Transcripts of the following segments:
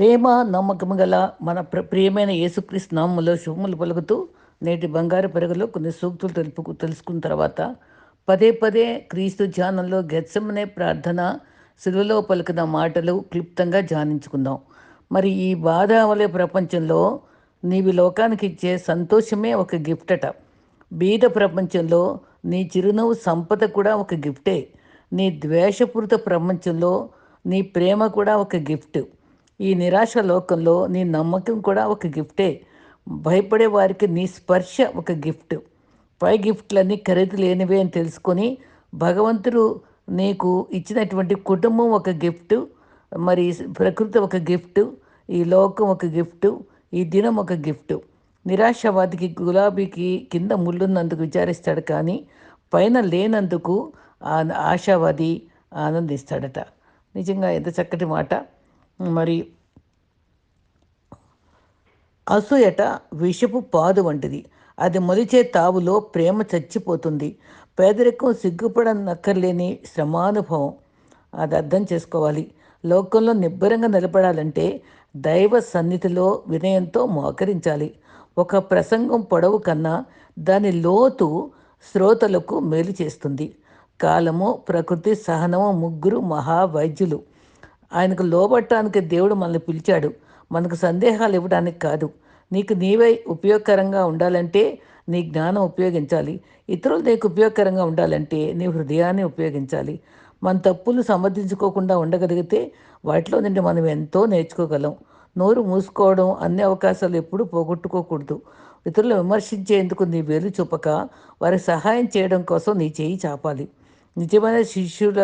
ప్రేమ నమ్మకం గల మన ప్ర ప్రియమైన యేసుక్రీస్తు నామంలో శుభములు పలుకుతూ నేటి బంగారు పెరుగులో కొన్ని సూక్తులు తెలుపు తెలుసుకున్న తర్వాత పదే పదే క్రీస్తు ధ్యానంలో గెత్సమనే ప్రార్థన సిలువలో పలుకున్న మాటలు క్లుప్తంగా ధ్యానించుకుందాం. మరి ఈ బాధ వలె ప్రపంచంలో నీవి లోకానికి ఇచ్చే సంతోషమే ఒక గిఫ్ట్ అట. బీద ప్రపంచంలో నీ చిరునవ్వు సంపద కూడా ఒక గిఫ్టే. నీ ద్వేషపూరిత ప్రపంచంలో నీ ప్రేమ కూడా ఒక గిఫ్ట్. ఈ నిరాశ లోకంలో నీ నమ్మకం కూడా ఒక గిఫ్టే. భయపడే వారికి నీ స్పర్శ ఒక గిఫ్ట్. పై గిఫ్ట్లన్నీ ఖరీదు లేనివే అని తెలుసుకొని భగవంతుడు నీకు ఇచ్చినటువంటి కుటుంబం ఒక గిఫ్ట్ మరి ప్రకృతి ఒక గిఫ్ట్ ఈ లోకం ఒక గిఫ్ట్ ఈ దినం ఒక గిఫ్ట్. నిరాశవాదికి గులాబీకి కింద ముళ్ళున్నందుకు విచారిస్తాడు కానీ పైన లేనందుకు ఆ- ఆశావాది ఆనందిస్తాడట. నిజంగా ఎంత చక్కటి మాట. మరి అసూయట విషపు పాదు వంటిది. అది మొలిచే తావులో ప్రేమ చచ్చిపోతుంది. పేదరికం సిగ్గుపడనక్కర్లేని శ్రమానుభవం. అది అర్థం చేసుకోవాలి. లోకంలో నిబ్బరంగా నిలబడాలంటే దైవ సన్నిధిలో వినయంతో మోకరించాలి. ఒక ప్రసంగం పొడవు కన్నా దాని లోతు శ్రోతలకు మేలు చేస్తుంది. కాలము ప్రకృతి సహనము ముగ్గురు మహావైద్యులు. ఆయనకు లోబట్టడానికి దేవుడు మనల్ని పిలిచాడు. మనకు సందేహాలు ఇవ్వడానికి కాదు. నీకు నీవై ఉపయోగకరంగా ఉండాలంటే నీ జ్ఞానం ఉపయోగించాలి. ఇతరులు నీకు ఉపయోగకరంగా ఉండాలంటే నీ హృదయాన్ని ఉపయోగించాలి. మన తప్పులు సమర్థించుకోకుండా ఉండగలిగితే వాటిలో నుండి మనం ఎంతో నేర్చుకోగలం. నోరు మూసుకోవడం అన్ని అవకాశాలు ఎప్పుడూ పోగొట్టుకోకూడదు. ఇతరులు విమర్శించేందుకు నీ వేలు చూపక వారికి సహాయం చేయడం కోసం నీ చేయి చాపాలి. నిజమైన శిష్యుల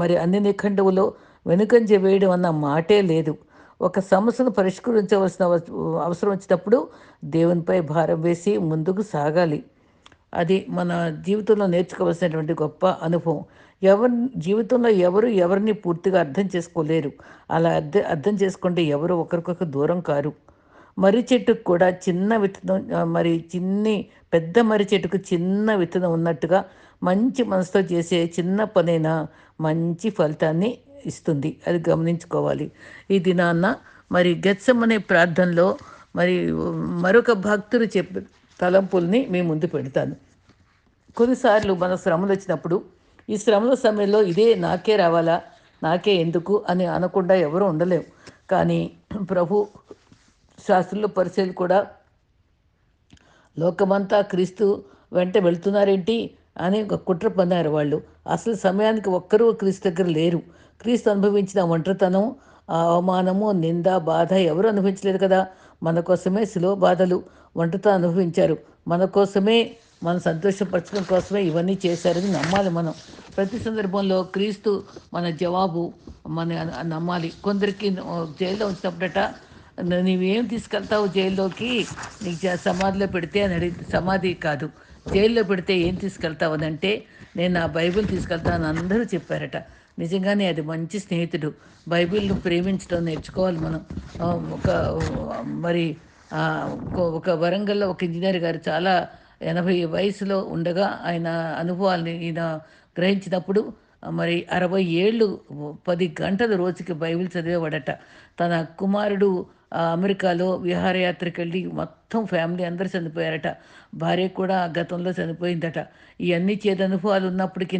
మరి అన్ని నిఖండువులో వెనుకంజ వేయడం అన్న మాటే లేదు. ఒక సమస్యను పరిష్కరించవలసిన అవసరం వచ్చినప్పుడు దేవునిపై భారం వేసి ముందుకు సాగాలి. అది మన జీవితంలో నేర్చుకోవాల్సినటువంటి గొప్ప అనుభవం. ఎవరి జీవితంలో ఎవరు ఎవరిని పూర్తిగా అర్థం చేసుకోలేరు. అలా అర్థం అర్థం చేసుకుంటే ఎవరు ఒకరికొకరు దూరం కారు. మర్రి చెట్టుకు కూడా చిన్న విత్తనం మరి చిన్ని పెద్ద మర్రి చెట్టుకు చిన్న విత్తనం ఉన్నట్టుగా మంచి మనసుతో చేసే చిన్న పనైనా మంచి ఫలితాన్ని ఇస్తుంది. అది గమనించుకోవాలి. ఈ దినాన్న మరి గెత్సమనే ప్రార్థనలో మరి మరొక భక్తులు చెప్పే తలంపుల్ని మీ ముందు పెడతాను. కొన్నిసార్లు మన శ్రమలు వచ్చినప్పుడు ఈ శ్రమల సమయంలో ఇదే నాకే రావాలా నాకే ఎందుకు అని అనకుండా ఎవరు ఉండలేము కానీ ప్రభు శాస్త్రులు పరిచయలు కూడా లోకమంతా క్రీస్తు వెంట వెళ్తున్నారేంటి? అని ఒక కుట్ర పన్నారు వాళ్ళు. అసలు సమయానికి ఒక్కరూ క్రీస్తు దగ్గర లేరు. క్రీస్తు అనుభవించిన ఒంటరితనం అవమానము నింద బాధ ఎవరు అనుభవించలేరు కదా? మన కోసమే శిలో బాధలు ఒంటరితనం అనుభవించారు. మన కోసమే మన సంతోషపరచడం కోసమే ఇవన్నీ చేశారని నమ్మాలి మనం. ప్రతి సందర్భంలో క్రీస్తు మన జవాబు మన నమ్మాలి. కొందరికి జైల్లో ఉంచినప్పుడట నువ్వేం నీవేం తీసుకెళ్తావు జైల్లోకి? నీకు జ- సమాధిలో పెడితే అని అడిగి సమాధి కాదు. జైల్లో పెడితే ఏం తీసుకెళ్తావు అంటే నేను నా బైబిల్ తీసుకెళ్తాను అందరూ చెప్పారట. నిజంగానే అది మంచి స్నేహితుడు. బైబిల్ను ప్రేమించడం నేర్చుకోవాలి మనం. ఒక మరి ఒక- ఒక వరంగల్లో ఒక ఇంజనీర్ గారు చాలా ఎనభై వయసులో ఉండగా ఆయన అనుభవాల్ని ఈయన గ్రహించినప్పుడు మరి అరవై ఏళ్ళు పది గంటలు రోజుకి బైబిల్ చదివేవాడట. తన కుమారుడు అమెరికాలో విహారయాత్రకు వెళ్ళి మొత్తం ఫ్యామిలీ అందరూ చనిపోయారట. భార్య కూడా గతంలో చనిపోయిందట. ఇవన్నీ చేదు అనుభవాలు ఉన్నప్పటికీ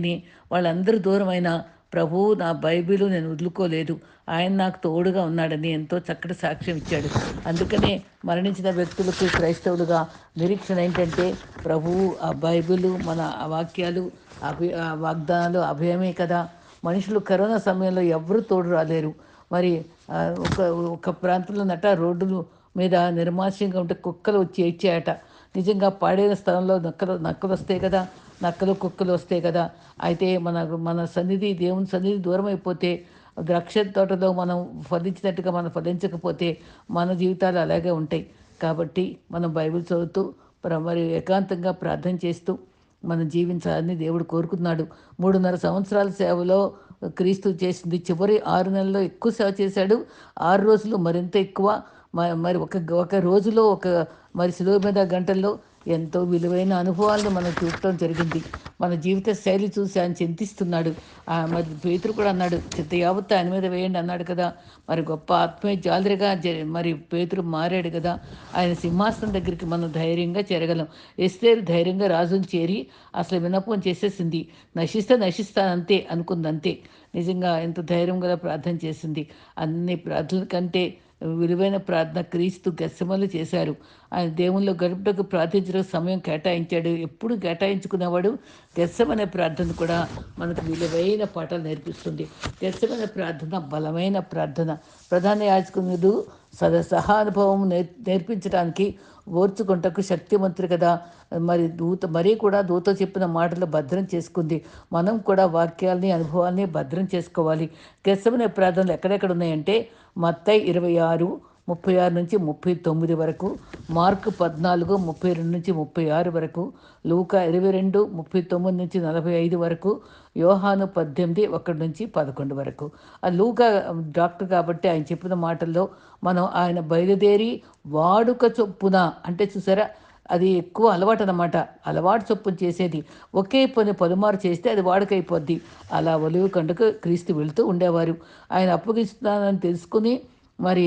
వాళ్ళందరూ దూరమైన ప్రభు నా బైబిల్ నేను వదులుకోలేదు. ఆయన నాకు తోడుగా ఉన్నాడని ఎంతో చక్కటి సాక్ష్యం ఇచ్చాడు. అందుకనే మరణించిన వ్యక్తులకు క్రైస్తవులుగా నిరీక్షణ ఏంటంటే ప్రభువు ఆ బైబిల్ మన వాక్యాలు అభి వాగ్దానాలు అభయమే కదా. మనుషులు కరోనా సమయంలో ఎవరు తోడు రాలేరు. మరి ఒక ఒక ప్రాంతంలో నట రోడ్డులు మీద నిర్మానుష్యంగా ఉంటే కుక్కలు వచ్చి ఏడ్చాయట. నిజంగా పాడైన స్థలంలో నక్కలు నక్కలు వస్తాయి కదా నక్కలు కుక్కలు వస్తాయి కదా. అయితే మన మన సన్నిధి దేవుని సన్నిధి దూరం అయిపోతే ద్రాక్ష తోటలో మనం ఫలించినట్టుగా మనం ఫలించకపోతే మన జీవితాలు అలాగే ఉంటాయి. కాబట్టి మనం బైబిల్ చదువుతూ ప్ర- మరి ఏకాంతంగా ప్రార్థన చేస్తూ మనం జీవించాలని దేవుడు కోరుకున్నాడు. మూడున్నర సంవత్సరాల సేవలో క్రీస్తు చేసింది చివరి ఆరు నెలల్లో ఎక్కువ సేవ చేశాడు. ఆరు రోజులు మరింత ఎక్కువ. మ- మరి ఒక ఒక రోజులో ఒక మరి సులువు మీద గంటల్లో ఎంతో విలువైన అనుభవాలను మనం చూడటం జరిగింది. మన జీవిత శైలి చూసి ఆయన చింతిస్తున్నాడు. ఆ మరి పేతురు కూడా అన్నాడు చిత్త యావత్తు ఆయన మీద వేయండి అన్నాడు కదా. మరి గొప్ప ఆత్మీయ జాలరిగా జ- మరి పేతురు మారాడు కదా. ఆయన సింహాసనం దగ్గరికి మనం ధైర్యంగా చేరగలం. ఎస్తేరు ధైర్యంగా రాజుని చేరి అసలు వినపం చేసేసింది. నశిస్తే నశిస్తానంతే అనుకుందంతే. నిజంగా ఎంత ధైర్యం గల ప్రార్థన చేసింది. అన్ని ప్రార్థనల కంటే విలువైన ప్రార్థన క్రీస్తు గస్సమలు చేశారు. ఆయన దేవుల్లో గడుపుటకు ప్రార్థించడం సమయం కేటాయించాడు. ఎప్పుడు కేటాయించుకునేవాడు? గెస్సమనే ప్రార్థన కూడా మనకు విలువైన పాఠాలు నేర్పిస్తుంది. గెస్సమనే ప్రార్థన బలమైన ప్రార్థన. ప్రధాన యాజకునుడు సద సహానుభవం నేర్ నేర్పించడానికి ఓర్చుకుంటకు శక్తిమంతుడు కదా. మరి దూత మరీ కూడా దూత చెప్పిన మాటలు భద్రం చేసుకుంది. మనం కూడా వాక్యాల్ని అనుభవాల్ని భద్రం చేసుకోవాలి. గెస్సమనే ప్రార్థనలు ఎక్కడెక్కడ ఉన్నాయంటే మత్తై ఇరవై ఆరు ముప్పై ఆరు నుంచి ముప్పై తొమ్మిది వరకు మార్కు పద్నాలుగు ముప్పై రెండు నుంచి ముప్పై ఆరు వరకు లూకా ఇరవై రెండు ముప్పై తొమ్మిది నుంచి నలభై ఐదు వరకు యోహాను పద్దెనిమిది ఒకటి నుంచి పదకొండు వరకు. ఆ లూకా డాక్టర్ కాబట్టి ఆయన చెప్పిన మాటల్లో మనం ఆయన బయలుదేరి వాడుక చొప్పున అంటే చూసారా అది ఎక్కువ అలవాటు అనమాట అలవాటు చొప్పున చేసేది. ఒకే పని పలుమారు చేస్తే అది వాడుకైపోద్ది. అలా ఒలివి కండుకు క్రీస్తు వెళుతూ ఉండేవారు. ఆయన అప్పగిస్తున్నానని తెలుసుకుని మరి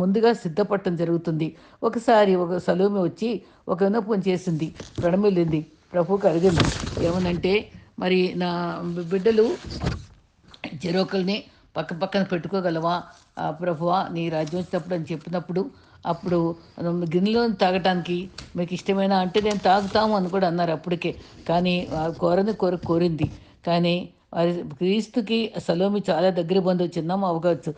ముందుగా సిద్ధపడటం జరుగుతుంది. ఒకసారి ఒక సలోమి వచ్చి ఒక వినపం చేసింది. ప్రణమిల్లింది. ప్రభుకు అడిగింది ఏమనంటే మరి నా బిడ్డలు చెరోకల్ని పక్క పక్కన పెట్టుకోగలవా? ప్రభువా నీ రాజ్యం వచ్చినప్పుడు అని చెప్పినప్పుడు అప్పుడు గిన్నెలో తాగటానికి మీకు ఇష్టమైన అంటే నేను తాగుతాము అని కూడా అన్నారు అప్పటికే. కానీ కోరని కోర కోరింది. కానీ వారి క్రీస్తుకి సలోమి చాలా దగ్గర బంధువు చిన్నమ్మ అవవచ్చు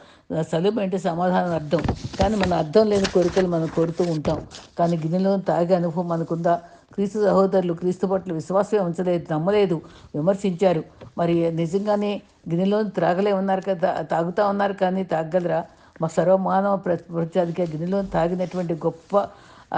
సలోమి అంటే సమాధానం అర్థం. కానీ మన అర్థం లేని కోరికలు మనం కోరుతూ ఉంటాం. కానీ గిన్నెలో తాగే అనుభవం మనకుందా? క్రీస్తు సహోదరులు క్రీస్తు పట్ల విశ్వాసమే ఉంచలేదు నమ్మలేదు విమర్శించారు. మరి నిజంగానే గిన్నెలో త్రాగలే ఉన్నారు కదా తాగుతా ఉన్నారు కానీ తాగలరా మా సర్వమానవ ప్ర- ప్రజాదిగా గిన్నెలో తాగినటువంటి గొప్ప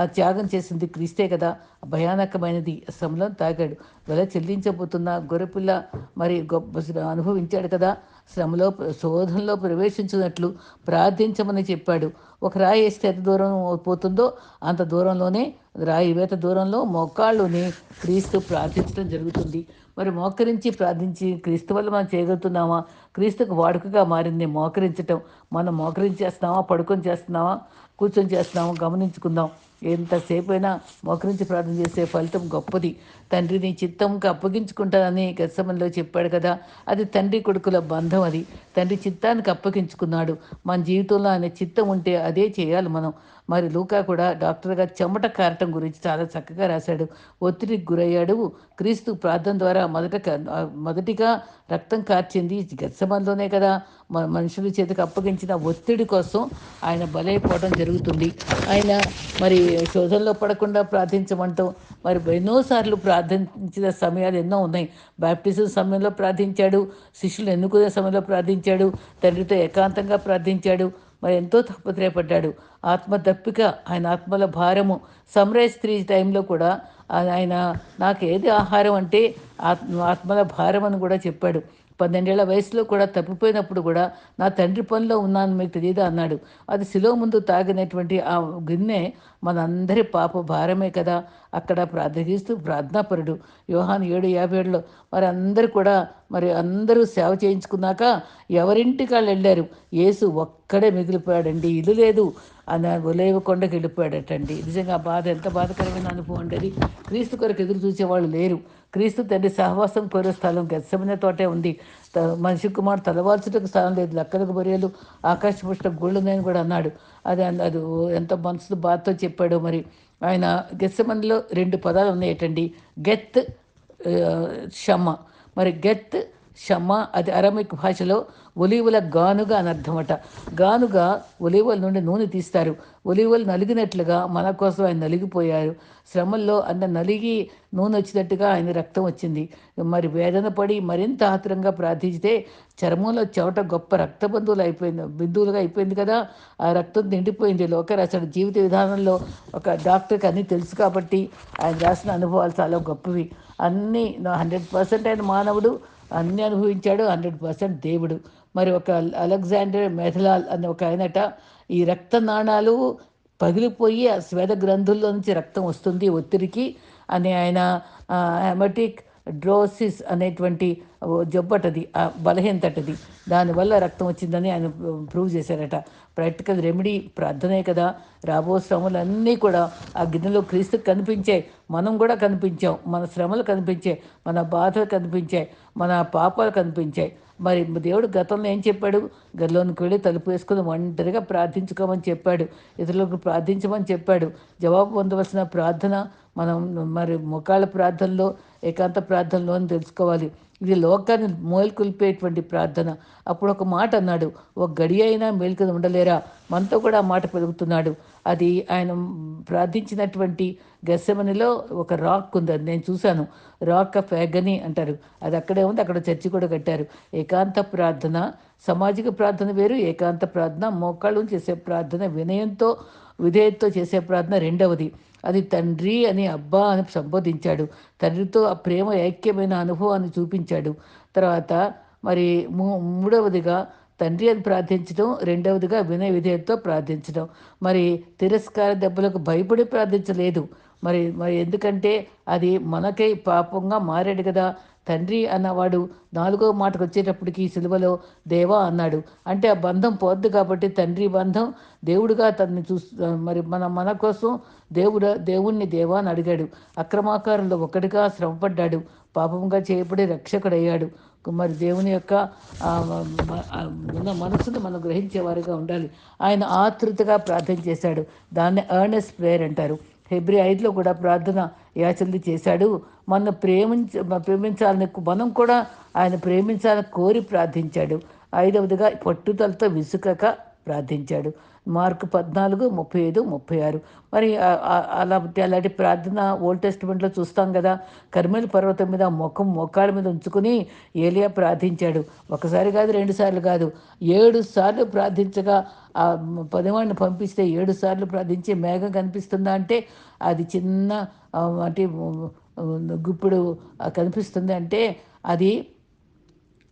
త్యాగం చేసింది క్రీస్తే కదా భయానకమైనది. శ్రమలో తాగాడు. వెల చెల్లించబోతున్న గొర్రెపిల్ల మరి గొప్ప శ్ర- అనుభవించాడు కదా శ్రమలో శోధనలో ప్రవేశించినట్లు ప్రార్థించమని చెప్పాడు. ఒక రాయి వేస్తే ఎంత దూరం పోతుందో అంత దూరంలోనే రాయి వేత దూరంలో మోకాళ్ళుని క్రీస్తు ప్రార్థించడం జరుగుతుంది. మరి మోకరించి ప్రార్థించి క్రీస్తు వల్ల మనం చేయగలుగుతున్నామా? క్రీస్తుకు వాడుకగా మారింది మోకరించటం. మనం మోకరించేస్తున్నామా? పడుకొని చేస్తున్నామా? కూర్చొని చేస్తున్నామా? గమనించుకుందాం. ఎంతసేపు అయినా మోకరించి ప్రార్థన చేసే ఫలితం గొప్పది. తండ్రిని చిత్తంకి అప్పగించుకుంటానని గతమంలో చెప్పాడు కదా. అది తండ్రి కొడుకుల బంధం అది. తండ్రి చిత్తానికి అప్పగించుకున్నాడు. మన జీవితంలో ఆయన చిత్తం ఉంటే అదే చేయాలి మనం. మరి లూకా కూడా డాక్టర్గా చెమట కారటం గురించి చాలా చక్కగా రాశాడు. ఒత్తిడికి గురయ్యాడు. క్రీస్తు ప్రార్థన ద్వారా మొదట మొదటిగా రక్తం కార్చింది గత్సమంలోనే కదా. మ- మనుషుల చేతికి అప్పగించిన ఒత్తిడి కోసం ఆయన బలైపోవడం జరుగుతుంది. ఆయన మరి శోధనలో పడకుండా ప్రార్థించమంటూ మరి ఎన్నోసార్లు ప్రార్థించిన సమయాలు ఎన్నో ఉన్నాయి. బ్యాప్టిజం సమయంలో ప్రార్థించాడు. శిష్యులు ఎన్నుకునే సమయంలో ప్రార్థించాడు. తండ్రితో ఏకాంతంగా ప్రార్థించాడు. మరి ఎంతో తపత్రయపడ్డాడు. ఆత్మ దప్పిక ఆయన ఆత్మల భారము. సమరయ త్రీ టైంలో కూడా ఆయన నాకు ఏది ఆహారం అంటే ఆత్మ ఆత్మల భారం అని కూడా చెప్పాడు. పన్నెండేళ్ళ వయసులో కూడా తప్పిపోయినప్పుడు కూడా నా తండ్రి పనిలో ఉన్నాను మీకు తెలియదా అన్నాడు. అది శిలో ముందు తాగినటువంటి ఆ గిన్నె మనందరి పాప భారమే కదా. అక్కడ ప్రార్థిస్తూ ప్రార్థనాపరుడు యోహాన్ ఏడు యాభై ఏడులో మరి అందరూ కూడా మరి అందరూ సేవ చేయించుకున్నాక ఎవరింటికి వాళ్ళు వెళ్ళారు? యేసు ఒక్కడే మిగిలిపోయాడండి ఇల్లు లేదు అని ఒలేవ కొండకి వెళ్ళిపోయాడటండి. నిజంగా ఆ బాధ ఎంత బాధకరమైన అనుభవం అండి క్రీస్తు కొరకు ఎదురు చూసేవాళ్ళు లేరు. క్రీస్తు తండ్రి సహవాసం కోరే స్థలం గచ్చమైన తోటే ఉంది. త- మనిషి కుమారుడు తలవాల్చుటకు స్థలం లేదు. లక్కలకు బొరియలు ఆకాశ పుష్ట గుళ్ళున్నాయని కూడా అన్నాడు. అది అది ఎంత మనసు బాధతో చెప్పాడో మరి. ఆయన గెచ్చమనిలో రెండు పదాలు ఉన్నాయటండి. గెత్ ఆ, షమ్మ. మరి గెత్ షమ్మ అది అరమిక్ భాషలో ఒలీవల గానుగా అని అర్థమట. గానుగ ఒలీవల నుండి నూనె తీస్తారు. ఒలీవలు నలిగినట్లుగా మన కోసం ఆయన నలిగిపోయారు. శ్రమల్లో అన్న నలిగి నూనె వచ్చినట్టుగా ఆయన రక్తం వచ్చింది. మరి వేదన పడి మరింత ఆత్రంగా ప్రార్థించితే చర్మంలో చెవట గొప్ప రక్త బంధువులు అయిపోయింది బిందువులుగా అయిపోయింది కదా. ఆ రక్తం నిండిపోయింది. లోకరాశాడు జీవిత విధానంలో ఒక డాక్టర్కి అన్నీ తెలుసు కాబట్టి ఆయన రాసిన అనుభవాలు చాలా గొప్పవి. అన్నీ హండ్రెడ్ పర్సెంట్ ఆయన మానవుడు అన్నీ అనుభవించాడు హండ్రెడ్ పర్సెంట్ దేవుడు. మరి ఒక అలెగ్జాండర్ మెథలాల్ అనే ఒక ఆయనట ఈ రక్త నాణాలు పగిలిపోయి ఆ స్వేద గ్రంథుల్లో నుంచి రక్తం వస్తుంది ఒత్తిడికి. అని ఆయన హెమటిక్ డ్రోసిస్ అనేటువంటి జబ్బటది ఆ బలహీనతటది దానివల్ల రక్తం వచ్చిందని ఆయన ప్రూవ్ చేశారట. ప్రాక్టికల్ రెమెడీ ప్రార్థనే కదా. రాబో శ్రమలన్నీ కూడా ఆ గిన్నెలో క్రీస్తు కనిపించాయి మనం కూడా కనిపించాం. మన శ్రమలు కనిపించాయి మన బాధలు కనిపించాయి మన పాపాలు కనిపించాయి మరి దేవుడు గతంలో ఏం చెప్పాడు? గదిలోనికి వెళ్ళి తలుపు వేసుకుని ఒంటరిగా ప్రార్థించుకోమని చెప్పాడు. ఇతరులకు ప్రార్థించమని చెప్పాడు. జవాబు పొందవలసిన ప్రార్థన మనం మరి ముఖాల ప్రార్థనలో ఏకాంత ప్రార్థనలో అని తెలుసుకోవాలి. ఇది లోకాన్ని మేల్కొల్పేటువంటి ప్రార్థన. అప్పుడు ఒక మాట అన్నాడు ఒక గడి అయినా మేల్కొని ఉండలేరా? మనతో కూడా ఆ మాట పెరుగుతున్నాడు. అది ఆయన ప్రార్థించినటువంటి గెస్సమనిలో ఒక రాక్ ఉంది అది నేను చూశాను. రాక్ ఆఫ్ ఎగని అంటారు. అది అక్కడే ఉంది అక్కడ చర్చి కూడా కట్టారు. ఏకాంత ప్రార్థన సామాజిక ప్రార్థన వేరు ఏకాంత ప్రార్థన మోకాళ్ళు చేసే ప్రార్థన వినయంతో విధేయతతో చేసే ప్రార్థన రెండవది. అది తండ్రి అని అబ్బా అని సంబోధించాడు. తండ్రితో ఆ ప్రేమ ఐక్యమైన అనుభవాన్ని చూపించాడు. తర్వాత మరి మూడవదిగా తండ్రి అని ప్రార్థించడం రెండవదిగా వినయ విధేయతతో ప్రార్థించడం. మరి తిరస్కార దెబ్బలకు భయపడి ప్రార్థించలేదు. మరి మరి ఎందుకంటే అది మనకై పాపంగా మారాడు కదా. తండ్రి అన్నవాడు నాలుగో మాటకు వచ్చేటప్పటికి సిలువలో దేవా అన్నాడు. అంటే ఆ బంధం పోద్దు కాబట్టి తండ్రి బంధం దేవుడుగా తనని చూ మరి మన మన కోసం దేవుడు దేవుణ్ణి దేవా అని అడిగాడు. అక్రమాకారంలో ఒకటిగా శ్రమపడ్డాడు. పాపంగా చేయబడి రక్షకుడయ్యాడు. మరి దేవుని యొక్క మనసును మనం గ్రహించేవారుగా ఉండాలి. ఆయన ఆతృతగా ప్రార్థన చేశాడు. దాన్ని అర్నెస్ ప్రేయర్ అంటారు. హెబ్రి ఐదులో కూడా ప్రార్థన యాచనలు చేశాడు. మన ప్రేమించ ప్రేమించాలని మనం కూడా ఆయన ప్రేమించాలని కోరి ప్రార్థించాడు. ఐదవదిగా పట్టుదలతో విసుకక ప్రార్థించాడు. మార్కు పద్నాలుగు ముప్పై ఐదు ముప్పై ఆరు. మరి అలా అలాంటి ప్రార్థన ఓల్డ్ టెస్ట్మెంట్లో చూస్తాం కదా. కర్మేలు పర్వతం మీద ముఖం మొక్కాల మీద ఉంచుకుని ఏలియా ప్రార్థించాడు. ఒకసారి కాదు రెండు సార్లు కాదు. ఏడు సార్లు ప్రార్థించగా ఆ పదివాడిని పంపిస్తే ఏడు సార్లు ప్రార్థించి మేఘం కనిపిస్తుందా అంటే అది చిన్న అంటే గుప్పుడు కనిపిస్తుంది అంటే అది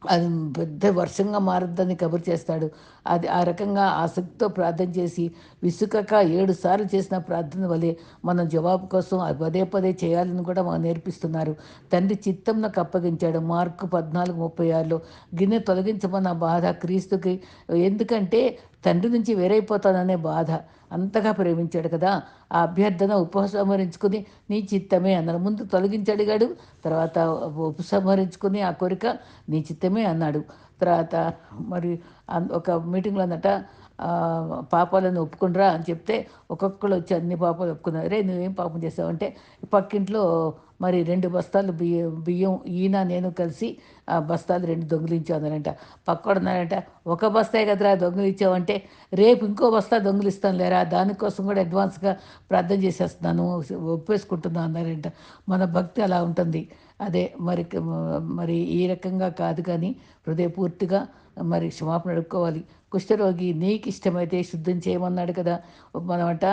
అది పెద్ద వర్షంగా మారుద్దని కబురు చేస్తాడు. అది ఆ రకంగా ఆసక్తితో ప్రార్థన చేసి విసుకక ఏడు సార్లు చేసిన ప్రార్థన వలె మనం జవాబు కోసం పదే పదే చేయాలని కూడా మాకు నేర్పిస్తున్నారు. తండ్రి చిత్తంను అప్పగించాడు. మార్కు పద్నాలుగు ముప్పై ఆరులో గిన్నె తొలగించమన్న బాధ క్రీస్తుకి. ఎందుకంటే తండ్రి నుంచి వేరైపోతాననే బాధ అంతగా ప్రేమించాడు కదా. ఆ అభ్యర్థన ఉపసంహరించుకుని నీ చిత్తమే అన్నాడు. ముందు తొలగించడిగాడు తర్వాత ఉపసంహరించుకుని ఆ కోరిక నీ చిత్తమే అన్నాడు. తర్వాత మరి ఒక మీటింగ్లో అన్నట పాపాలను ఒప్పుకుండ్రా అని చెప్తే ఒక్కొక్కరు వచ్చి అన్ని పాపాలు ఒప్పుకున్నారు. రే నువ్వేం పాపం చేసావంటే పక్కింట్లో మరి రెండు బస్తాలు బియ్యం బియ్యం ఈయన నేను కలిసి ఆ బస్తాలు రెండు దొంగిలించానంట పక్కడున్నారంట ఒక బస్తాయి కదరా దొంగిలించావంటే రేపు ఇంకో బస్తా దొంగిలిస్తాను లేరా? దానికోసం కూడా అడ్వాన్స్గా ప్రార్థన చేసేస్తున్నాను ఒప్పేసుకుంటున్నాను అన్నారంట. మన భక్తి అలా ఉంటుంది. అదే మరి మరి ఈ రకంగా కాదు కానీ హృదయపూర్తిగా మరి క్షమాపణ అడుక్కోవాలి. కుష్ఠరోగి నీకు ఇష్టమైతే శుద్ధం చేయమన్నాడు కదా. మనమట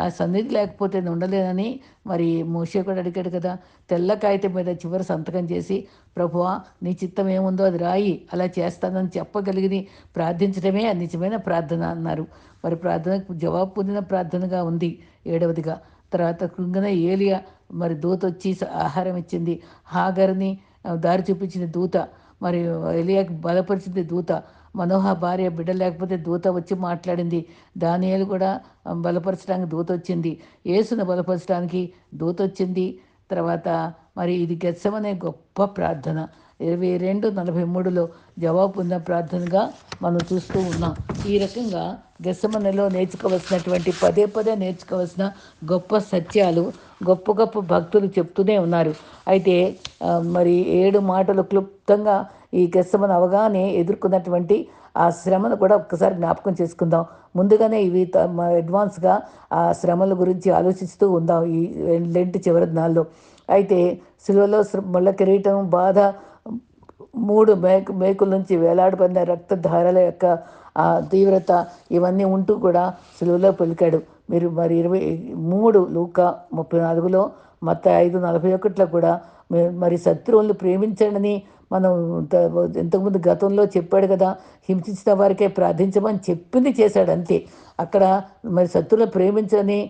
ఆ సన్నిధి లేకపోతే ఉండలేనని మరి మోషే కూడా అడిగాడు కదా. తెల్ల కాగితం మీద చివరి సంతకం చేసి ప్రభువా నీ చిత్తం ఏముందో అది రాయి అలా చేస్తానని చెప్పగలిగి ప్రార్థించడమే నిజమైన ప్రార్థన అన్నారు. మరి ప్రార్థనకు జవాబు పొందిన ప్రార్థనగా ఉంది ఏడవదిగా. తర్వాత కృంగన ఏలియా మరి దూత వచ్చి ఆహారం ఇచ్చింది. హాగర్ని దారి చూపించిన దూత. మరి ఎలియాకి బలపరిచింది దూత. మనోహ భార్య బిడ్డ లేకపోతే దూత వచ్చి మాట్లాడింది. దానియాలు కూడా బలపరచడానికి దూత వచ్చింది. యేసును బలపరచడానికి దూత వచ్చింది. తర్వాత మరి ఇది గెచ్చమనే గొప్ప ప్రార్థన. ఇరవై రెండు నలభై మూడులో జవాబు ఉన్న ప్రార్థనగా మనం చూస్తూ ఉన్నాం. ఈ రకంగా గెస్సమనలో నేర్చుకోవలసినటువంటి పదే పదే నేర్చుకోవాల్సిన గొప్ప సత్యాలు గొప్ప గొప్ప భక్తులు చెప్తూనే ఉన్నారు. అయితే మరి ఏడు మాటలు క్లుప్తంగా ఈ గెస్సమన అవగానే ఎదుర్కొన్నటువంటి ఆ శ్రమను కూడా ఒక్కసారి జ్ఞాపకం చేసుకుందాం. ముందుగానే ఇవి అడ్వాన్స్గా ఆ శ్రమల గురించి ఆలోచిస్తూ ఉందాం ఈ రెండు చివరి దినాల్లో అయితే సిలువలో ముళ్ళ కిరీటం బాధ మూడు మేక మేకుల నుంచి వేలాడబడిన రక్తధారల యొక్క ఆ తీవ్రత ఇవన్నీ ఉంటూ కూడా సులువులో పలికాడు. మీరు మరి ఇరవై మూడు లూక ముప్పై నాలుగులో మొత్తం ఐదు నలభై ఒకటిలో కూడా మరి శత్రువులను ప్రేమించండి మనం ఇంతకుముందు గతంలో చెప్పాడు కదా హింసించిన వారికే ప్రార్థించమని చెప్పింది చేశాడు అంతే. అక్కడ మరి శత్రువులను ప్రేమించని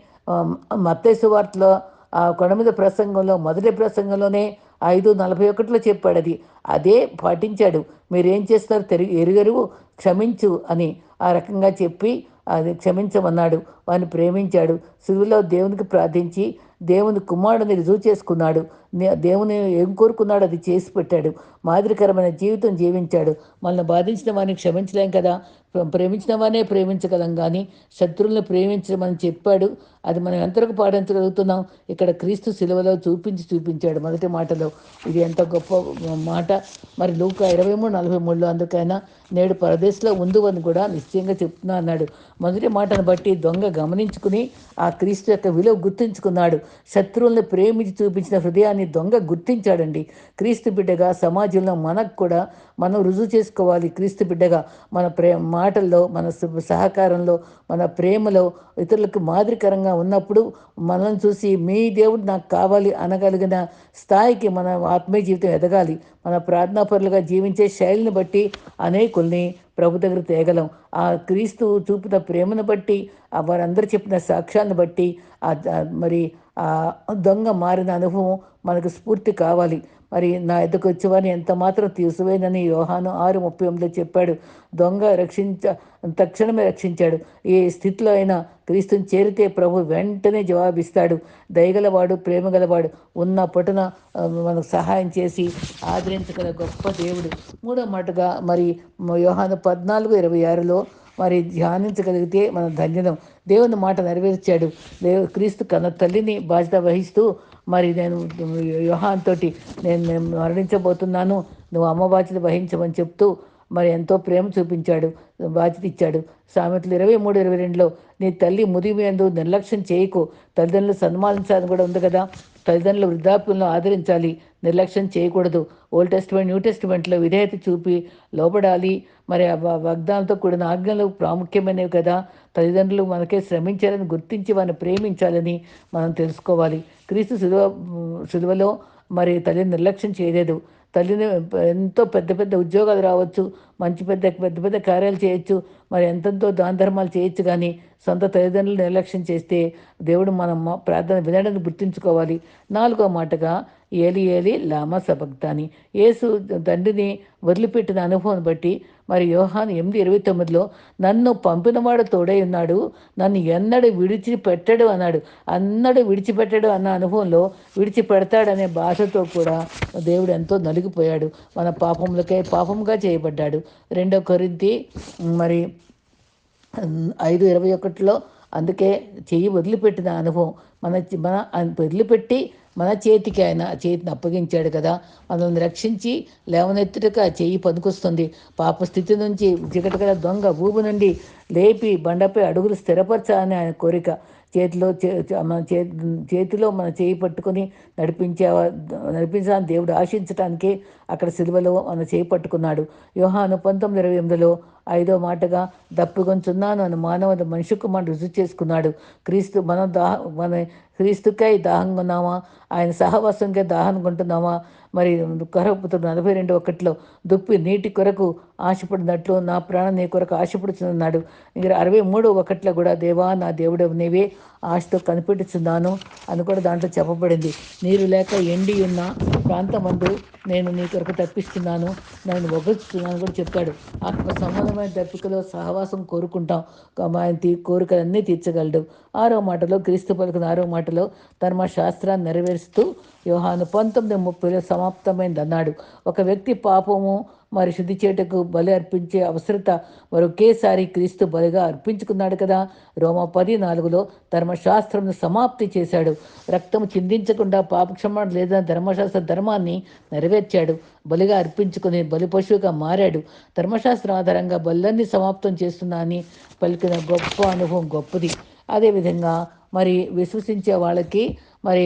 మత్తేసు వార్తలో ఆ కొండ మీద ప్రసంగంలో మొదటి ప్రసంగంలోనే ఐదు నలభై ఒకటిలో చెప్పాడు అది అదే పాటించాడు. మీరేం చేస్తారు తెరి ఎరుగరువు క్షమించు అని ఆ రకంగా చెప్పి అది క్షమించమన్నాడు. వాడిని ప్రేమించాడు. శివులో దేవునికి ప్రార్థించి దేవుని కుమారుడిని రుజువు చేసుకున్నాడు. నే- దేవుని ఏం కోరుకున్నాడు అది చేసి పెట్టాడు. మాదిరికరమైన జీవితం జీవించాడు. మనల్ని బాధించిన వారిని క్షమించలేం కదా. ప్ర- ప్రేమించిన వారినే ప్రేమించగలం కానీ శత్రువులను ప్రేమించమని చెప్పాడు. అది మనం ఎంతవరకు పాటించగలుగుతున్నాం? ఇక్కడ క్రీస్తు శిలవలో చూపించి చూపించాడు మొదటి మాటలో. ఇది ఎంత గొప్ప మాట. మరి లూక ఇరవై మూడు నలభై మూడులో అందుకైనా నేడు పరదేశంలో ఉందు అని కూడా నిశ్చయంగా చెప్తున్నా అన్నాడు. మొదటి మాటను బట్టి దొంగ గమనించుకుని ఆ క్రీస్తు యొక్క విలువ గుర్తించుకున్నాడు. శత్రువుల్ని ప్రేమించి చూపించిన హృదయాన్ని దొంగ గుర్తించాడండి. క్రీస్తు బిడ్డగా సమాజంలో మనకు కూడా మనం రుజువు చేసుకోవాలి. క్రీస్తు బిడ్డగా మన ప్రే మాటల్లో మన సహకారంలో మన ప్రేమలో ఇతరులకు మాదిరికరంగా ఉన్నప్పుడు మనల్ని చూసి మీ దేవుడు నాకు కావాలి అనగలిగిన స్థాయికి మన ఆత్మీయ జీవితం ఎదగాలి. మన ప్రార్థనాపరులుగా జీవించే శైలిని బట్టి అనేకుల్ని ప్రభు దగ్గర తేగలం. ఆ క్రీస్తు చూపిన ప్రేమను బట్టి ఆ వారందరూ చెప్పిన సాక్ష్యాన్ని బట్టి మరి దొంగ మారిన అనుభవం మనకు స్ఫూర్తి కావాలి. మరి నా ఎద్దకు వచ్చేవారిని ఎంత మాత్రం తీసివేనని యోహాను ఆరు ముప్పై ఎనిమిదిలో చెప్పాడు. దొంగ రక్షించ తక్షణమే రక్షించాడు. ఏ స్థితిలో అయినా క్రీస్తుని చేరితే ప్రభు వెంటనే జవాబిస్తాడు. దయగలవాడు ప్రేమగలవాడు ఉన్న పటున మనకు సహాయం చేసి ఆదరించగల గొప్ప దేవుడు. మూడో మాటగా మరి యోహాను పద్నాలుగు ఇరవై ఆరులో మరి ధ్యానించగలిగితే మన ధన్యతం. దేవుని మాట నెరవేర్చాడు. దేవు క్రీస్తు కన్న తల్లిని బాధ్యత వహిస్తూ మరి నేను యోహాన్ తోటి నేను నేను మరణించబోతున్నాను. నువ్వు అమ్మ బాధ్యత వహించమని చెప్తూ మరి ఎంతో ప్రేమ చూపించాడు. బాధ్యత ఇచ్చాడు. సామెతలు ఇరవై మూడు ఇరవై రెండులో నీ తల్లి ముదిమి ఎందు నిర్లక్ష్యం చేయకు. తల్లిదండ్రులు సన్మానించాలని కూడా ఉంది కదా. తల్లిదండ్రుల వృద్ధాప్యంలో ఆదరించాలి నిర్లక్ష్యం చేయకూడదు. ఓల్డ్ టెస్ట్మెంట్ న్యూ టెస్ట్మెంట్లో విధేయత చూపి లోపడాలి మరి ఆ వాగ్దానంతో కూడిన ఆజ్ఞలు ప్రాముఖ్యమైనవి కదా. తల్లిదండ్రులు మనకే శ్రమించాలని గుర్తించి వారిని ప్రేమించాలని మనం తెలుసుకోవాలి. క్రీస్తు శిలువ శిలువలో మరి తల్లిని నిర్లక్ష్యం చేయలేదు. తల్లిని ఎంతో పెద్ద పెద్ద ఉద్యోగాలు రావచ్చు మంచి పెద్ద పెద్ద పెద్ద కార్యాలు చేయొచ్చు మరి ఎంతెంతో దాన ధర్మాలు చేయొచ్చు కానీ సొంత తల్లిదండ్రులు నిర్లక్ష్యం చేస్తే దేవుడు మనం ప్రార్థన వినడానికి గుర్తుంచుకోవాలి. నాలుగో మాటగా ఏలి ఏలి లామా సబక్తాని యేసు తండ్రిని వదిలిపెట్టిన అనుభవం బట్టి మరి యోహాన్ ఎనిమిది ఇరవై తొమ్మిదిలో నన్ను పంపినవాడు తోడై ఉన్నాడు నన్ను ఎన్నడూ విడిచిపెట్టడు అన్నాడు. అన్నడు విడిచిపెట్టడు అన్న అనుభవంలో విడిచిపెడతాడనే భాషతో కూడా దేవుడు ఎంతో నలిగిపోయాడు. మన పాపములకై పాపంగా చేయబడ్డాడు. రెండో కొరింతి మరి ఐదు ఇరవై ఒకటిలో అందుకే చెయ్యి వదిలిపెట్టిన అనుభవం మన మన వదిలిపెట్టి మన చేతికి ఆయన ఆ చేతిని అప్పగించాడు కదా మనల్ని రక్షించి లేవనెత్తుటకు చేయి చెయ్యి పనికొస్తుంది. పాప స్థితి నుంచి జిగటగల దొంగ ఊబు నుండి లేపి బండపై అడుగులు స్థిరపరచాలని ఆయన కోరిక. చేతిలో చే- మన చేతిలో మన చేయి పట్టుకొని నడిపించే నడిపించాలని దేవుడు ఆశించటానికే అక్కడ సిలువలో మన చేయి పట్టుకున్నాడు యోహాను పంతొమ్మిది ఇరవై ఎనిమిదిలో ఐదో మాటగా దప్పుకొంచున్నాను అని మానవ మనిషి కుమారుడు రుజువు చేసుకున్నాడు. క్రీస్తు మనం దాహ మన క్రీస్తుకై దాహంగా ఉన్నామా ఆయన సహవాసంగా దాహం కొంటున్నామా మరి కరపుతుడు నలభై రెండు ఒకటిలో దుప్పి నీటి కొరకు ఆశపడినట్లు నా ప్రాణం నీ కొరకు ఆశపడుతున్నాడు ఇంకా అరవై మూడు ఒకటిలో కూడా దేవా నా దేవుడు నీవే ఆశతో కనిపెట్టుచున్నాను అని కూడా దాంట్లో చెప్పబడింది. నీరు లేక ఎండి ఉన్న ప్రాంతమందు నేను నీకు కొరకు తప్పిస్తున్నాను. నన్ను వగుస్తున్నాను కూడా చెప్పాడు. ఆత్మ సంబంధమైన దప్పికలో సహవాసం కోరుకుంటాం. ఆయన కోరికలన్నీ తీర్చగలడు. ఆరో మాటలో క్రీస్తు పలుకున్న ఆరో మాటలో ధర్మశాస్త్రాన్ని నెరవేరుస్తూ యోహాను పంతొమ్మిది ముప్పైలో సమాప్తమైంది అన్నాడు ఒక వ్యక్తి పాపము మరి శుద్ధి చేటకు బలి అర్పించే అవసరత మరి ఒకేసారి క్రీస్తు బలిగా అర్పించుకున్నాడు కదా. రోమ పది నాలుగులో ధర్మశాస్త్రం సమాప్తి చేశాడు. రక్తం చిందించకుండా పాపక్షమణ లేదా ధర్మశాస్త్ర ధర్మాన్ని నెరవేర్చాడు. బలిగా అర్పించుకుని బలి పశువుగా మారాడు. ధర్మశాస్త్రం ఆధారంగా బలన్నీ సమాప్తం చేస్తున్నా అని పలికిన గొప్ప అనుభవం గొప్పది. అదేవిధంగా మరి విశ్వసించే వాళ్ళకి మరి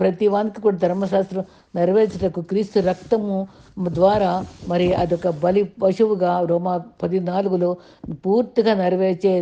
ప్రతి వానికి కూడా ధర్మశాస్త్రం నెరవేర్చుటకు క్రీస్తు రక్తము ద్వారా మరి అదొక బలి పశువుగా రోమా పది నాలుగులో పూర్తిగా నెరవేర్చే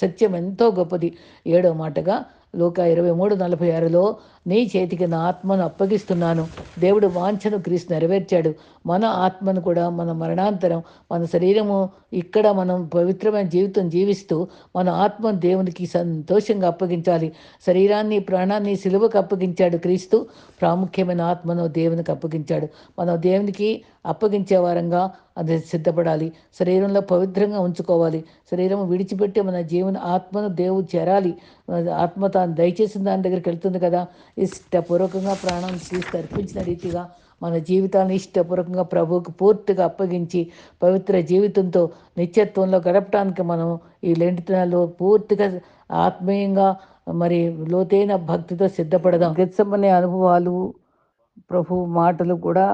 సత్యం ఎంతో గొప్పది. ఏడో మాటగా లోక ఇరవై మూడు నలభై ఆరులో నీ చేతికి నా ఆత్మను అప్పగిస్తున్నాను. దేవుడు వాంఛను క్రీస్తు నెరవేర్చాడు. మన ఆత్మను కూడా మన మరణాంతరం మన శరీరము ఇక్కడ మనం పవిత్రమైన జీవితం జీవిస్తూ మన ఆత్మను దేవునికి సంతోషంగా అప్పగించాలి. శరీరాన్ని ప్రాణాన్ని సిలువకు అప్పగించాడు క్రీస్తు. ప్రాముఖ్యమైన ఆత్మను దేవునికి అప్పగించాడు. మనం దేవునికి అప్పగించే వారంగా అది సిద్ధపడాలి. శరీరంలో పవిత్రంగా ఉంచుకోవాలి. శరీరం విడిచిపెట్టి మన జీవన ఆత్మను దేవుడు చేరాలి. ఆత్మ తాను దయచేసిన దాని దగ్గరికి వెళ్తుంది కదా. ఇష్టపూర్వకంగా ప్రాణం తీసి అర్పించిన రీతిగా మన జీవితాన్ని ఇష్టపూర్వకంగా ప్రభువుకు పూర్తిగా అప్పగించి పవిత్ర జీవితంతో నిత్యత్వంలో గడపడానికి మనం ఈ లెంటితనాల్లో పూర్తిగా ఆత్మీయంగా మరి లోతైన భక్తితో సిద్ధపడదాం. గెత్సమనే అనుభవాలు ప్రభు మాటలు కూడా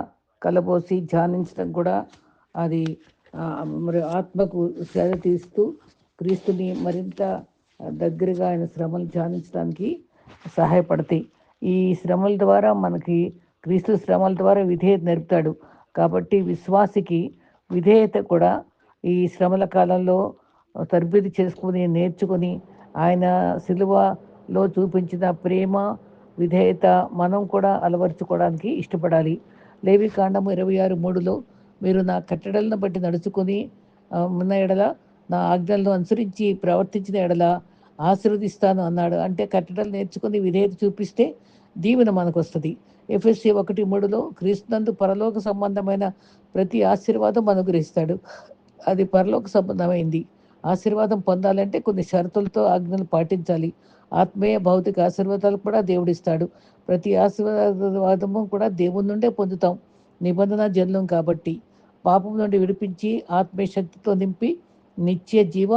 కలబోసి ధ్యానించడం కూడా అది మరి ఆత్మకు సేద తీస్తూ క్రీస్తుని మరింత దగ్గరగా ఆయన శ్రమలు ధ్యానించడానికి సహాయపడతాయి. ఈ శ్రమల ద్వారా మనకి క్రీస్తు శ్రమల ద్వారా విధేయత నేర్పుతాడు. కాబట్టి విశ్వాసికి విధేయత కూడా ఈ శ్రమల కాలంలో తరబిది చేసుకుని నేర్చుకుని ఆయన సిలువలో చూపించిన ప్రేమ విధేయత మనం కూడా అలవర్చుకోవడానికి ఇష్టపడాలి. లేవి కాండము ఇరవై ఆరు మూడులో మీరు నా కట్టడలను బట్టి నడుచుకొని ఉన్న ఎడల నా ఆజ్ఞలను అనుసరించి ప్రవర్తించిన ఎడల ఆశీర్వదిస్తాను అన్నాడు. అంటే కట్టడలు నేర్చుకుని విధేయత చూపిస్తే దీవెన మనకు వస్తుంది ఎఫ్ఎస్సి ఒకటి మూడులో క్రీస్తునందు పరలోక సంబంధమైన ప్రతి ఆశీర్వాదం అనుగ్రహిస్తాడు. అది పరలోక సంబంధమైంది. ఆశీర్వాదం పొందాలంటే కొన్ని షరతులతో ఆజ్ఞలు పాటించాలి. ఆత్మీయ భౌతిక ఆశీర్వాదాలు కూడా దేవుడిస్తాడు. ప్రతి ఆశీర్వాదము కూడా దేవుని నుండే పొందుతాం. నిబంధన జన్లం కాబట్టి. పాపం నుండి విడిపించి ఆత్మీయ శక్తితో నింపి నిత్య జీవ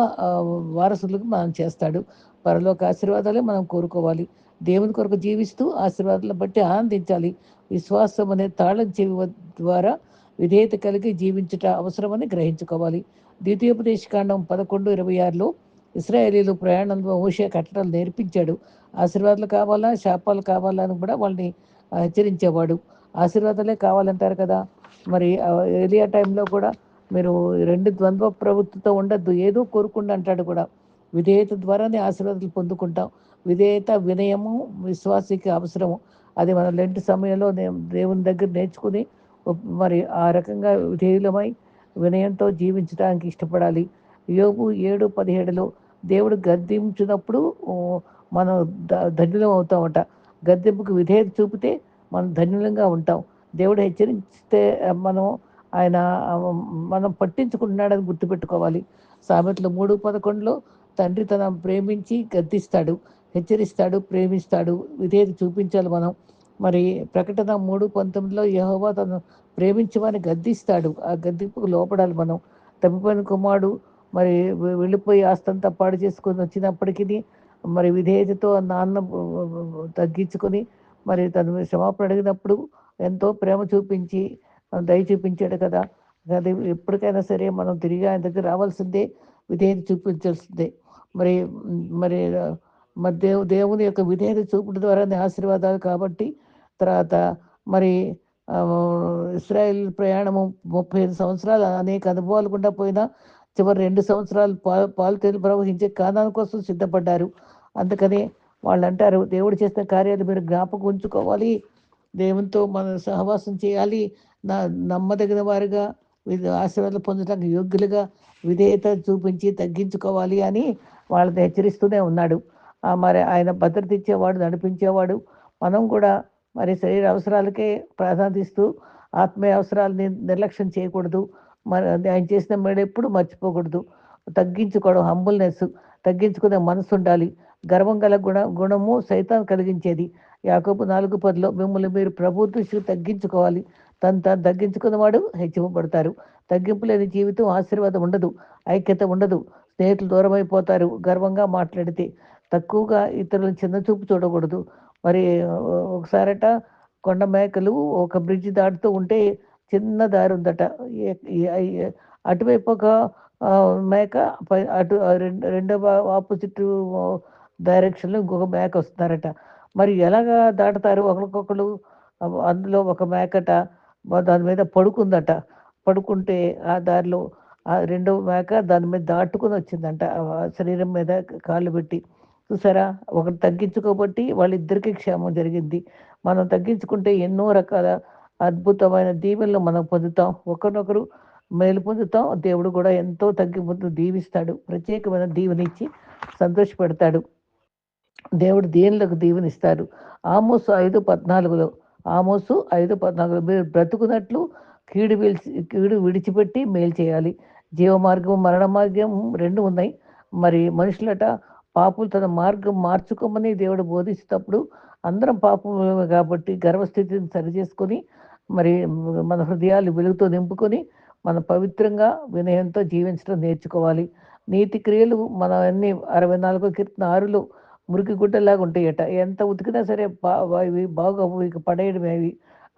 వారసులకు మనం చేస్తాడు. పరలోక ఆశీర్వాదాలే మనం కోరుకోవాలి. దేవుని కొరకు జీవిస్తూ ఆశీర్వాదాలను బట్టి ఆనందించాలి. విశ్వాసం అనే తాళం చెవి ద్వారా విధేయత కలిగి జీవించుట అవసరమని గ్రహించుకోవాలి. ద్వితీయోపదేశకాండం పదకొండు ఇరవై ఆరులో ఇస్రాయేలీలు ప్రయాణంలో ఓషే కట్టడాలు నేర్పించాడు. ఆశీర్వాదాలు కావాలా శాపాలు కావాలా అని కూడా వాళ్ళని హెచ్చరించేవాడు. ఆశీర్వాదాలే కావాలంటారు కదా. మరి ఏలియా టైంలో కూడా మీరు రెండు ద్వంద్వ ప్రభుత్వంతో ఉండద్దు ఏదో కోరుకుండా అంటాడు కూడా. విధేయత ద్వారానే ఆశీర్వాదాలు పొందుకుంటాం. విధేయత వినయము విశ్వాసికి అవసరము. అది మనం లెంటి సమయంలో దేవుని దగ్గర నేర్చుకుని మరి ఆ రకంగా విధేయులమై వినయంతో జీవించడానికి ఇష్టపడాలి. యోగు ఏడు పదిహేడులో దేవుడు గద్దించినప్పుడు మనం ధన్యులం అవుతామట. గద్దెంపుకు విధేయత చూపితే మనం ధన్యులంగా ఉంటాం. దేవుడు హెచ్చరిస్తే మనం ఆయన మనం పట్టించుకుంటున్నాడని గుర్తుపెట్టుకోవాలి. సామెతలు మూడు పదకొండులో తండ్రి తన ప్రేమించి గద్దిస్తాడు హెచ్చరిస్తాడు ప్రేమిస్తాడు. విధేయత చూపించాలి మనం. మరి ప్రకటన మూడు పంతొమ్మిదిలో యహోవా తను ప్రేమించమని గద్దిస్తాడు. ఆ గద్దింపుకు లోపడాలి మనం. తప్పిపోయిన కుమారుడు మరి వెళ్ళిపోయి ఆస్తంతా పాడు చేసుకొని వచ్చినప్పటికీ మరి విధేయతతో నాన్న తగ్గించుకొని మరి తను క్షమాపణ అడిగినప్పుడు ఎంతో ప్రేమ చూపించి దయ చూపించాడు కదా. అది ఎప్పటికైనా సరే మనం తిరిగి ఆయన దగ్గర రావాల్సిందే విధేయత చూపించాల్సిందే. మరి మరి మరి దేవు దేవుని యొక్క విధేయత చూపుడు ద్వారానే ఆశీర్వాదాలు కాబట్టి తర్వాత మరి ఇస్రాయల్ ప్రయాణము ముప్పై ఐదు సంవత్సరాలు అనేక అనుభవాలు గుండా పోయినా చివరి రెండు సంవత్సరాలు పాలు పాలు ప్రవహించే కాదాని కోసం సిద్ధపడ్డారు. అందుకని వాళ్ళు అంటారు దేవుడు చేసిన కార్యాలు మీరు జ్ఞాపకం ఉంచుకోవాలి. దేవునితో మనం సహవాసం చేయాలి. నా నమ్మదగిన వారుగా ఆశీర్వాదాలు పొందడానికి యోగ్యులుగా విధేయత చూపించి తగ్గించుకోవాలి అని వాళ్ళని హెచ్చరిస్తూనే ఉన్నాడు. మరి ఆయన భద్రత ఇచ్చేవాడు నడిపించేవాడు. మనం కూడా మరి శరీర అవసరాలకే ప్రాధాన్యత ఇస్తూ ఆత్మీయ అవసరాలని నిర్లక్ష్యం చేయకూడదు. మరి ఆయన చేసిన మేడ ఎప్పుడు మర్చిపోకూడదు. తగ్గించుకోవడం హంబుల్నెస్ తగ్గించుకునే మనసు ఉండాలి. గర్వం గల గుణ గుణము సైతాన్ కలిగించేది. యాకపు నాలుగు పదిలో మిమ్మల్ని మీరు ప్రభు దృష్టికి తగ్గించుకోవాలి. తను తాను తగ్గించుకున్నవాడు హెచ్చింపబడతారు తగ్గింపు లేని జీవితం ఆశీర్వాదం ఉండదు ఐక్యత ఉండదు. స్నేహితులు దూరమైపోతారు గర్వంగా మాట్లాడితే తక్కువగా ఇతరులను చిన్న చూపు చూడకూడదు. మరి ఒకసారట కొండ మేకలు ఒక బ్రిడ్జ్ దాటుతూ ఉంటే చిన్న దారి ఉందట. అటువైపు ఒక మేక అటు రెండవ ఆపోజిట్ డైరెక్షన్లో ఇంకొక మేక వస్తున్నారట. మరి ఎలాగా దాటుతారు? ఒకరికొకరు అందులో ఒక మేకట దాని మీద పడుకుందట. పడుకుంటే ఆ దారిలో ఆ రెండవ మేక దాని మీద దాటుకుని వచ్చిందంట. శరీరం మీద కాళ్ళు పెట్టి. చూసారా? ఒకటి తగ్గించుకోబట్టి వాళ్ళిద్దరికీ క్షేమం జరిగింది. మనం తగ్గించుకుంటే ఎన్నో రకాల అద్భుతమైన దీవెనలు మనం పొందుతాం. ఒకరినొకరు మేలు పొందుతాం. దేవుడు కూడా ఎంతో తగ్గింపు దీవిస్తాడు. ప్రత్యేకమైన దీవెనిచ్చి సంతోషపెడతాడు. దేవుడు దీనులకు దీవెనిస్తాడు? ఆమోసు ఐదు పద్నాలుగులో ఆమోసు ఐదు పద్నాలుగు మీరు బ్రతుకున్నట్లు కీడు విడిచి కీడు విడిచిపెట్టి మేలు చేయాలి. జీవ మార్గం మరణ మార్గం రెండు ఉన్నాయి. మరి మనుషులట పాపులు తన మార్గం మార్చుకోమని దేవుడు బోధిస్తప్పుడు అందరం పాపం కాబట్టి గర్వస్థితిని సరిచేసుకొని మరి మన హృదయాలు వెలుగుతో నింపుకొని మన పవిత్రంగా వినయంతో జీవించడం నేర్చుకోవాలి. నీతి క్రియలు మన అన్ని అరవై నాలుగో కీర్తన ఆరులో మురికి గుడ్డలాగా ఉంటాయట ఎంత ఉతికినా సరే బా ఇవి బాగా ఇక పడేయడమే అవి.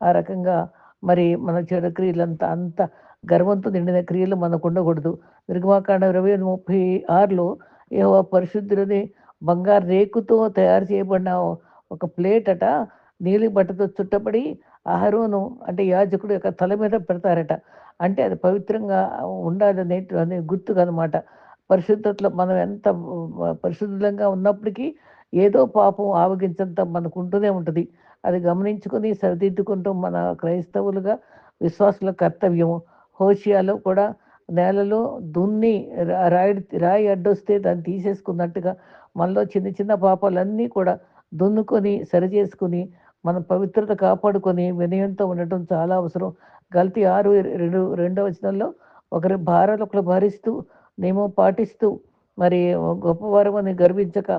ఆ రకంగా మరి మన చెడు క్రియలంతా అంత గర్వంతో నిండిన క్రియలు మనకు ఉండకూడదు. నిర్గమాకాండ ఇరవై ముప్పై ఆరులో ఏవో పరిశుద్ధులని బంగారు రేకుతో తయారు చేయబడిన ఒక ప్లేట్ అట. నీలి బట్టతో చుట్టబడి ఆహారోను అంటే యాజకుడు యొక్క తల మీద పెడతారట. అంటే అది పవిత్రంగా ఉండాలి అనే గుర్తుగా అనమాట పరిశుద్ధతలో మనం ఎంత పరిశుద్ధంగా ఉన్నప్పటికీ ఏదో పాపం ఆవగించంత మనకు ఉంటూనే ఉంటుంది. అది గమనించుకొని సరిదిద్దుకుంటూ మన క్రైస్తవులుగా విశ్వాసుల కర్తవ్యము. హోషియాలో కూడా నేలలో దున్ని రాయి రాయి అడ్డొస్తే దాన్ని తీసేసుకున్నట్టుగా మనలో చిన్న చిన్న పాపాలన్నీ కూడా దున్నుకొని సరిచేసుకుని మన పవిత్రత కాపాడుకొని వినయంతో ఉండటం చాలా అవసరం. గల్తీ ఆరు రెండు రెండవ వచనంలో ఒకరి భారాలు ఒకరు భరిస్తూ నియమం పాటిస్తూ మరి గొప్పవారు అని గర్వించక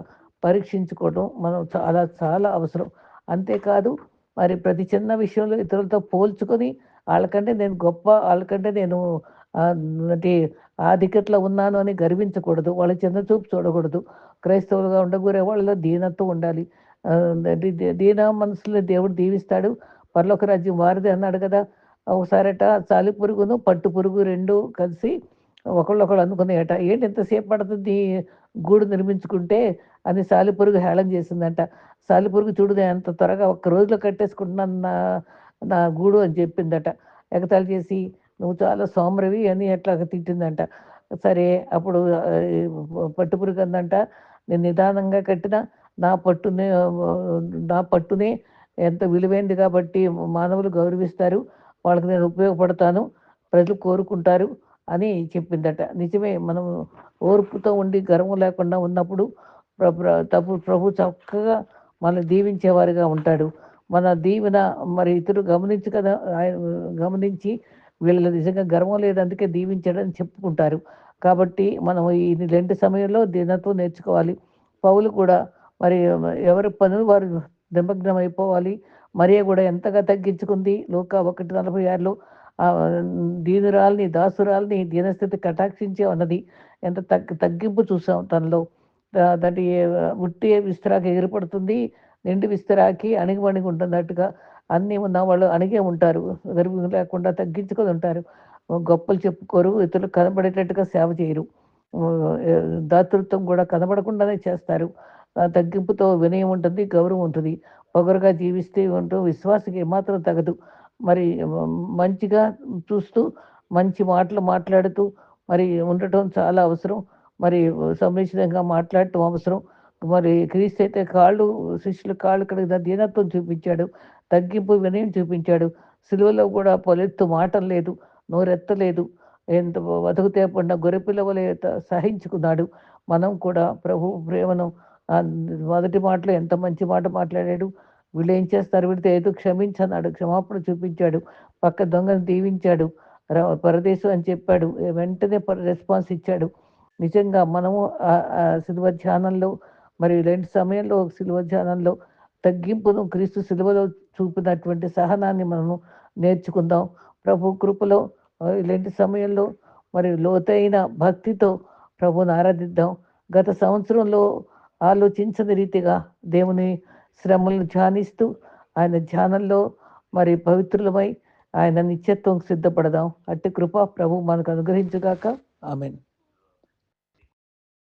పరీక్షించుకోవడం మనం చాలా చాలా అవసరం. అంతేకాదు మరి ప్రతి చిన్న విషయంలో ఇతరులతో పోల్చుకొని వాళ్ళకంటే నేను గొప్ప వాళ్ళకంటే నేను అంటే ఆధిక్యతలో ఉన్నాను అని గర్వించకూడదు. వాళ్ళ చిన్న చూపు చూడకూడదు. క్రైస్తవులుగా ఉండకూరే వాళ్ళలో దీనత్వం ఉండాలి. దీన మనసులో దేవుడు దీవిస్తాడు. పర్లోక రాజ్యం వారిది అన్నాడు కదా. ఒకసారట చాలి పురుగును పట్టు పురుగు రెండు కలిసి ఒకళ్ళొకళ్ళు అనుకునేట ఏంటి ఎంతసేపు పడుతుంది? గూడు నిర్మించుకుంటే? అని సాలిపురుగు హేళన చేసిందంట. సాలిపురుగు చూడు ఎంత త్వరగా ఒక్క రోజులో కట్టేసుకుంటున్నాను నా నా గూడు అని చెప్పిందట. ఎగతాళి చేసి నువ్వు చాలా సోమరవి అని ఎట్లా తిట్టిందంట. సరే అప్పుడు పట్టుపురుగు అందంట నేను నిదానంగా కట్టిన నా పట్టునే నా పట్టునే ఎంత విలువైంది కాబట్టి మానవులు గౌరవిస్తారు వాళ్ళకి నేను ఉపయోగపడతాను ప్రజలు కోరుకుంటారు అని చెప్పిందట. నిజమే మనం ఓర్పుతో ఉండి గర్వం లేకుండా ఉన్నప్పుడు తప్పు ప్రభు చక్కగా మనం దీవించేవారిగా ఉంటాడు. మన దీవెన మరి ఇతరులు గమనించి కదా ఆయన గమనించి వీళ్ళ నిజంగా గర్వం లేదు అందుకే దీవించడని చెప్పుకుంటారు. కాబట్టి మనం ఈ రెండు సమయంలో దీనత్వం నేర్చుకోవాలి. పౌలు కూడా మరి ఎవరి పనులు వారు నిమగ్నం అయిపోవాలి మరియా కూడా ఎంతగా తగ్గించుకుంది? లోక ఒకటి నలభై ఆరులో దీనురాల్ని దాసురాల్ని దీనస్థితి కటాక్షించే ఉన్నది ఎంత తగ్గి తగ్గింపు చూసాం తనలో. దాటి ఉట్టి విస్తరాకి ఎగిరిపడుతుంది నిండి విస్తరాకి అణిగిమణిగి ఉంటున్నట్టుగా అన్నీ ఉన్న వాళ్ళు అణిగే ఉంటారు గర్భం లేకుండా తగ్గించుకొని ఉంటారు. గొప్పలు చెప్పుకోరు ఇతరులు కనబడేటట్టుగా సేవ చేయరు. దాతృత్వం కూడా కనబడకుండానే చేస్తారు. తగ్గింపుతో వినయం ఉంటుంది గౌరవం ఉంటుంది. పొగరుగా జీవిస్తే ఉంటూ విశ్వాసకి ఏమాత్రం తగదు. మరి మంచిగా చూస్తూ మంచి మాటలు మాట్లాడుతూ మరి ఉండటం చాలా అవసరం. మరి సంరక్షితంగా మాట్లాడటం అవసరం. మరి క్రీస్తు అయితే కాళ్ళు శిష్యుల కాళ్ళు కడిగిన దీనత్వం చూపించాడు. తగ్గింపు వినయం చూపించాడు. సిలువలో కూడా పొలెత్తు మాటం లేదు నోరెత్తలేదు. ఎంత వధకు తేపడిన గొర్రెపిల్ల వలె సహించుకున్నాడు. మనం కూడా ప్రభు ప్రేమను మొదటి మాటలో ఎంత మంచి మాట మాట్లాడాడు. వీళ్ళు ఏం చేస్తారు? వీడితే ఏదో క్షమించన్నాడు క్షమాపణ చూపించాడు పక్క దొంగను దీవించాడు పరదేశం అని చెప్పాడు వెంటనే రెస్పాన్స్ ఇచ్చాడు. నిజంగా మనము శిల్వ ధ్యానంలో మరి ఇలాంటి సమయంలో శిల్వ ధ్యానంలో తగ్గింపును క్రీస్తు శిలువలో చూపినటువంటి సహనాన్ని మనము నేర్చుకుందాం. ప్రభు కృపలో ఇలాంటి సమయంలో మరి లోతైన భక్తితో ప్రభుని ఆరాధిద్దాం. గత సంవత్సరంలో ఆలోచించని రీతిగా దేవుని శ్రమలను ధ్యానిస్తూ ఆయన ధ్యానంలో మరి పవిత్రులమై ఆయన నిత్యత్వం సిద్ధపడదాం. అట్టి కృప ప్రభు మనకు అనుగ్రహించుగాక. ఆమెను.